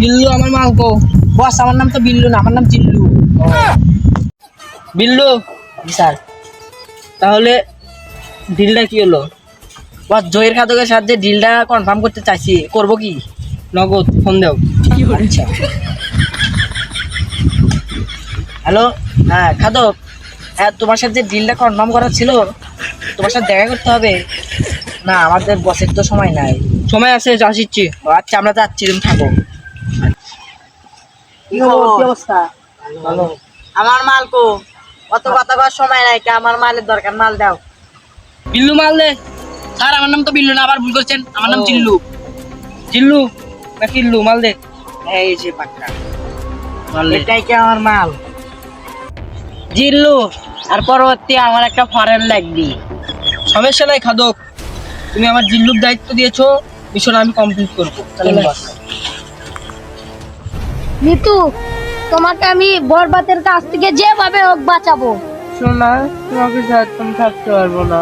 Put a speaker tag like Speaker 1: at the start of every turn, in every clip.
Speaker 1: বিল্লু আমার মালকো।
Speaker 2: বস আমার নাম তো বিল্লু না আমার নাম চিল্লু
Speaker 1: বিল্লু?
Speaker 2: স্যার।
Speaker 1: তাহলে ডিলটা কি হলো?
Speaker 2: বস জয়ের খাদকের সাহায্যে ডিলটা কনফার্ম করতে চাইছি। করব কি?
Speaker 1: নগদ ফোন দাও।
Speaker 2: আচ্ছা। হ্যালো হ্যাঁ খাদক। হ্যাঁ তোমার সাথে যে ডিলটা কনফার্ম করা ছিল তোমার সাথে দেখা করতে হবে। না আমাদের বসের তো সময় নাই।
Speaker 1: সময় আছে আসিচ্ছি।
Speaker 2: আচ্ছা আমরা যাচ্ছি তুমি থাকো। অবস্থা?
Speaker 1: ভালো।
Speaker 2: আমার মাল কো? অত কথা সময় নাই আমার মালের দরকার মাল দাও।
Speaker 1: বিল্লু মাল দে।
Speaker 2: স্যার আমার নাম তো বিল্লু না আবার ভুল করছেন। আমার নাম। চিল্লু
Speaker 1: চিল্লু না কিল্লু মাল দে।
Speaker 2: এই যে পাক্কা এটাই কি আমার মাল? জিল্লু! আর পরবর্তী আমার একটা ফরেন লাগবি
Speaker 1: সমস্যা নাই খাদক। তুমি আমার জিল্লুর দায়িত্ব দিয়েছ মিশন আমি কমপ্লিট করব।
Speaker 3: নিতু তোমাকে আমি বরবাতের কাছ থেকে যেভাবে হোক বাঁচাবো।
Speaker 1: শোনা তোমাকে তুমি থাকতে পারব না।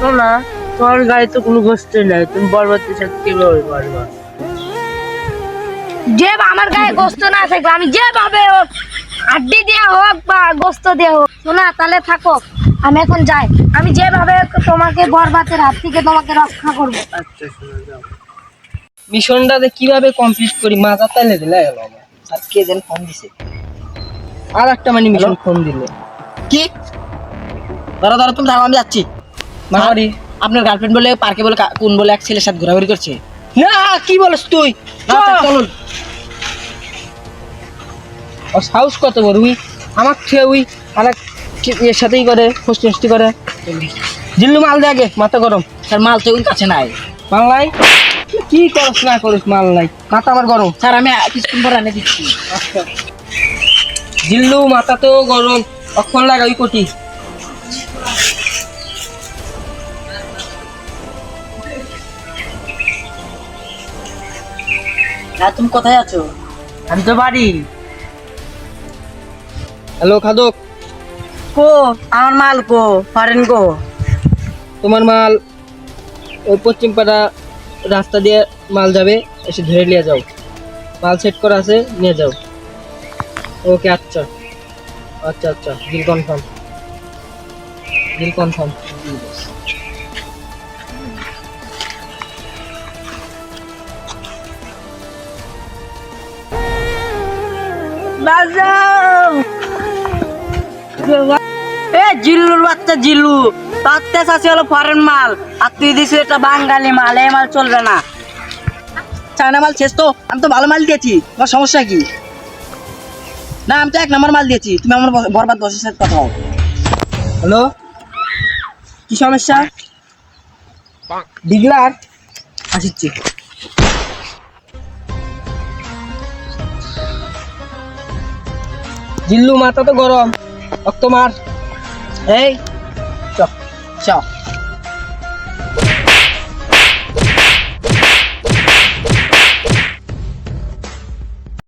Speaker 1: শোনা তোমার গাড়ি তো কোনো গোষ্ঠী নাই। তুমি বরবাদের সাথে কীভাবে পারবা?
Speaker 3: যে আমার গায়ে গোস্ত না থাকবে আমি যেভাবে হোক আড্ডি দেওয়া হোক বা গোস্ত দেওয়া হোক শোনা তাহলে থাকো। আমি এখন যাই। আমি যেভাবে তোমাকে বরবাতের হাত থেকে তোমাকে রক্ষা করব।
Speaker 1: আচ্ছা শোনা যাও। মিশনটাতে কীভাবে কমপ্লিট করি মাথা দিলে গেল আমার।
Speaker 2: আর কে যেন ফোন দিছে।
Speaker 1: আর একটা মানে মিশন ফোন দিলে।
Speaker 2: কি? ধরো ধরো তুমি থাকো আমি যাচ্ছি।
Speaker 1: মারি
Speaker 2: আপনার গার্লফ্রেন্ড বলে পার্কে বলে কা- কোন বলে এক ছেলের সাথে ঘোরাঘুরি করছে?
Speaker 1: না কি বলিস তুই?
Speaker 2: না, আচ্ছা,
Speaker 1: ও সাহস কত বড় উই আমার খেয়ে উই আর এর সাথেই করে ফষ্টি ফষ্টি করে জিল্লু মাল দে আগে মাথা গরম
Speaker 2: স্যার মাল তো ওর কাছে নাই
Speaker 1: মাল নাই কি করস না করিস মাল নাই মাথা আমার গরম
Speaker 2: স্যার আমি কিছুক্ষণ পর এনে দিচ্ছি
Speaker 1: আচ্ছা জিল্লু মাথা তো গরম অক্ষণ লাগা ওই কোটি
Speaker 2: তুমি কোথায় আছো আমি তো বাড়ি
Speaker 1: হ্যালো খাদক।
Speaker 2: কো আমার মাল কো ফরেন কো।
Speaker 1: তোমার মাল ওই পশ্চিম পাড়া রাস্তা দিয়ে মাল যাবে এসে ধরে নিয়ে যাও। মাল সেট করা আছে নিয়ে যাও। ওকে আচ্ছা। আচ্ছা আচ্ছা বিল কনফার্ম বিল কনফার্ম
Speaker 2: এ, জিল্লুর বাচ্চা, জিল্লু। তাতে চাষি হলো ফরেন মাল। আর তুই দিছিস এটা বাঙালি মাল, এই মাল চলবে না। চায়না মাল শেষ তো, আমি তো ভালো মাল দিয়েছি। তোমার সমস্যা কি? না, আমি তো এক নম্বর মাল দিয়েছি। তুমি আমার বরবাদ বসের সাথে কথা বলো।
Speaker 1: হ্যালো?
Speaker 2: কি সমস্যা?
Speaker 1: ডিগলার? আসিচ্ছি। জিল্লু, মাথা তো গরম। রক্ত মার।
Speaker 2: এই চ